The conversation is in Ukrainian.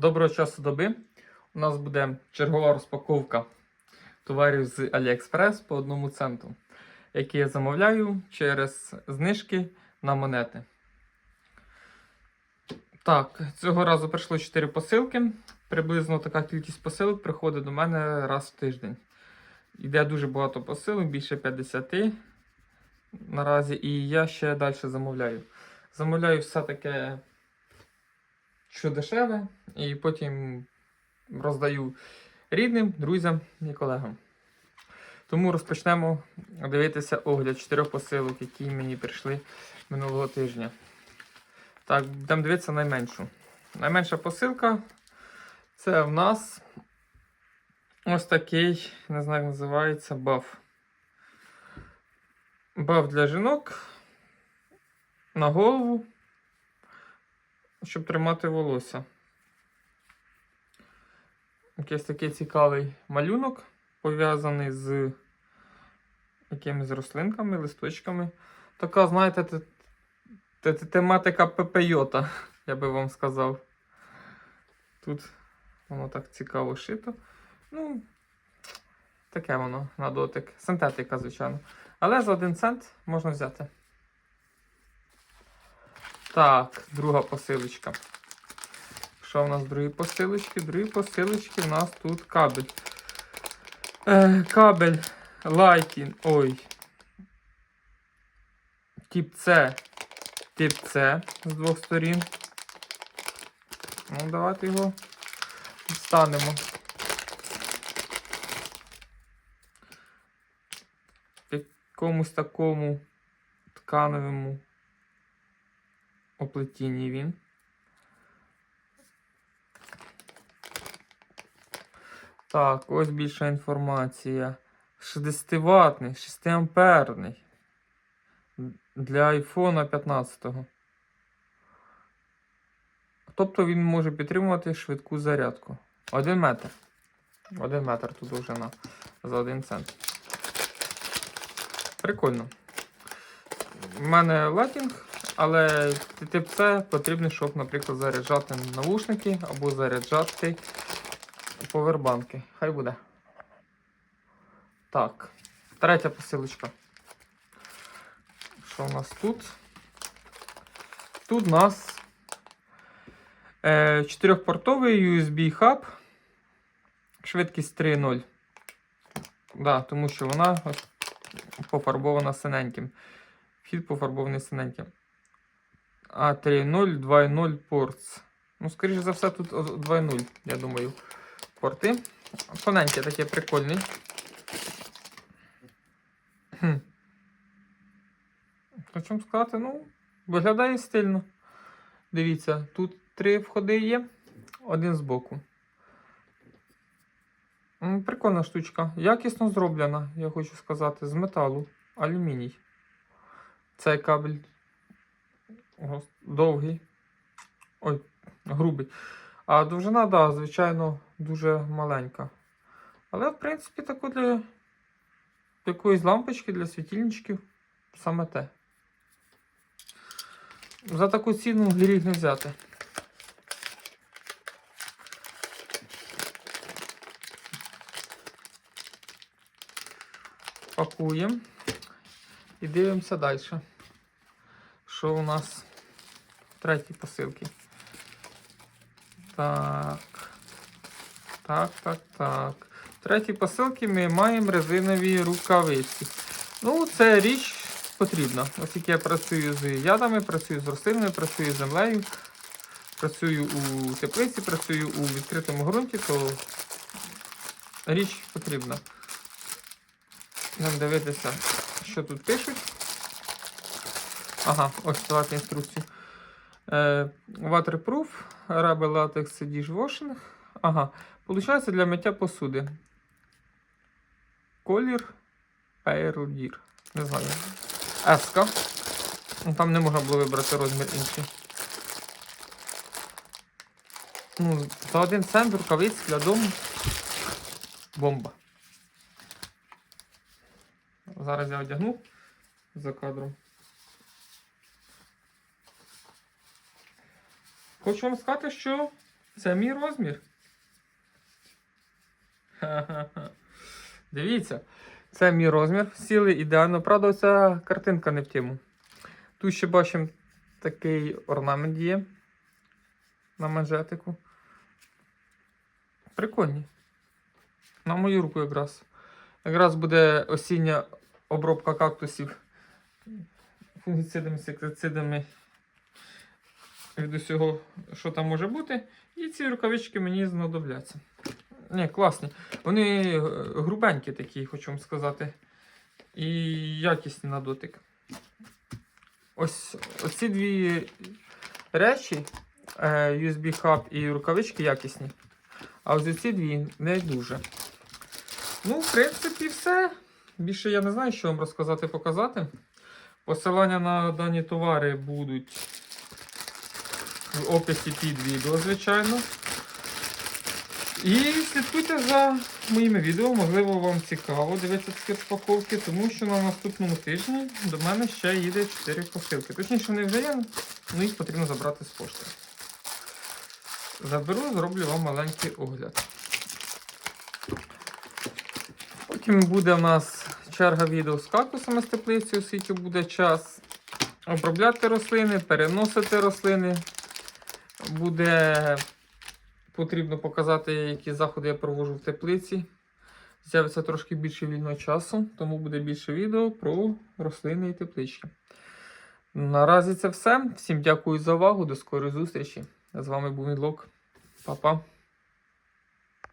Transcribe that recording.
Доброго часу доби. У нас буде чергова розпаковка товарів з AliExpress по одному центу, які я замовляю через знижки на монети. Так, цього разу прийшло 4 посилки. Приблизно така кількість посилок приходить до мене раз в тиждень. Йде дуже багато посилок, більше 50 наразі, і я ще далі замовляю. Замовляю все таке що дешеве, і потім роздаю рідним, друзям і колегам. Тому розпочнемо дивитися огляд чотирьох посилок, які мені прийшли минулого тижня. Так, будемо дивитися найменшу. Найменша посилка це в нас ось такий, не знаю, як називається баф. Баф для жінок на голову щоб тримати волосся. Якийсь такий цікавий малюнок, пов'язаний з якимись рослинками, листочками. Така, знаєте, те- те- те- тематика пепейота, я би вам сказав. Тут воно так цікаво шито. Ну, таке воно на дотик. Синтетика, звичайно. Але за один цент можна взяти. Так, друга посилочка. Що в нас посилочці? В другій посилочці в нас тут кабель. Е, кабель Lighting. Ой. Тип С. Тип С з двох сторін. Ну, давайте його встанемо. В якомусь такому тканевому оплетінні він. Так, ось більша інформація. 60 ватний, 6 амперний. Для iPhone 15. Тобто він може підтримувати швидку зарядку. 1 метр. 1 метр тут довжина за 1 цент. Прикольно. У мене латінг, але С потрібно, щоб, наприклад, заряджати навушники або заряджати повербанки. Хай буде. Так, третя посилочка. Що у нас тут? Тут у нас е, чотирьохпортовий USB хаб. Швидкість 3.0. Да, тому що вона пофарбована синеньким. Вхід пофарбований синеньким. А 3.0, 2.0 портс. Ну, скоріше за все, тут 2.0, я думаю, порти. Тоненьке таке прикольний. Хм. Хочу сказати, ну, виглядає стильно. Дивіться, тут три входи є, один збоку. М, Прикольна штучка. Якісно зроблена, я хочу сказати, з металу. Алюміній. Цей кабель довгий. Ой, грубий. А довжина, да, звичайно, дуже маленька. Але, в принципі, таку для якоїсь лампочки, для світильничків саме те. За таку ціну гріх не взяти. Пакуємо і дивимося далі. Що у нас третій посилці? Так. Так, так, так. Третій посилці ми маємо резинові рукавиці. Ну, це річ потрібна. Оскільки я працюю з ядами, працюю з рослинами, працюю з землею, працюю у теплиці, працюю у відкритому ґрунті, то річ потрібна. Нам дивитися, що тут пишуть. Ага, ось давайте інструкцію. Е, waterproof, Rubber Latex Dishwashing. Ага, получається для миття посуди. Колір Deer. Не знаю. Еска. Ну, Там не можна було вибрати розмір інший. Ну, за один цент рукавиць для дому. Бомба. Зараз я одягну за кадром. Хочу вам сказати, що Це мій розмір. Ха-ха-ха. Дивіться, це мій розмір. Сіли ідеально. Правда, ця картинка не в тему. Тут ще бачимо такий орнамент є на манжетику. Прикольні. На мою руку якраз. Якраз буде осіння обробка кактусів фунгіцидами, інсектицидами від усього, що там може бути. І ці рукавички мені знадобляться. Ні, класні. Вони е, грубенькі такі, хочу вам сказати. І якісні на дотик. Ось оці дві речі, е, USB хаб і рукавички якісні. А ось ці дві не дуже. Ну, в принципі, все. Більше я не знаю, що вам розказати, показати. Посилання на дані товари будуть в описі під відео, звичайно. І слідкуйте за моїми відео, можливо, вам цікаво дивитися такі розпаковки, тому що на наступному тижні до мене ще їде 4 посилки. Точніше, вони вже є, ну їх потрібно забрати з пошти. Заберу, зроблю вам маленький огляд. Потім буде у нас черга відео з кактусами з теплицею, оскільки буде час обробляти рослини, переносити рослини. Буде потрібно показати, які заходи я провожу в теплиці. З'явиться трошки більше вільного часу, тому буде більше відео про рослини і теплички. Наразі це все. Всім дякую за увагу. До скорої зустрічі. З вами був Мідлок. Па-па.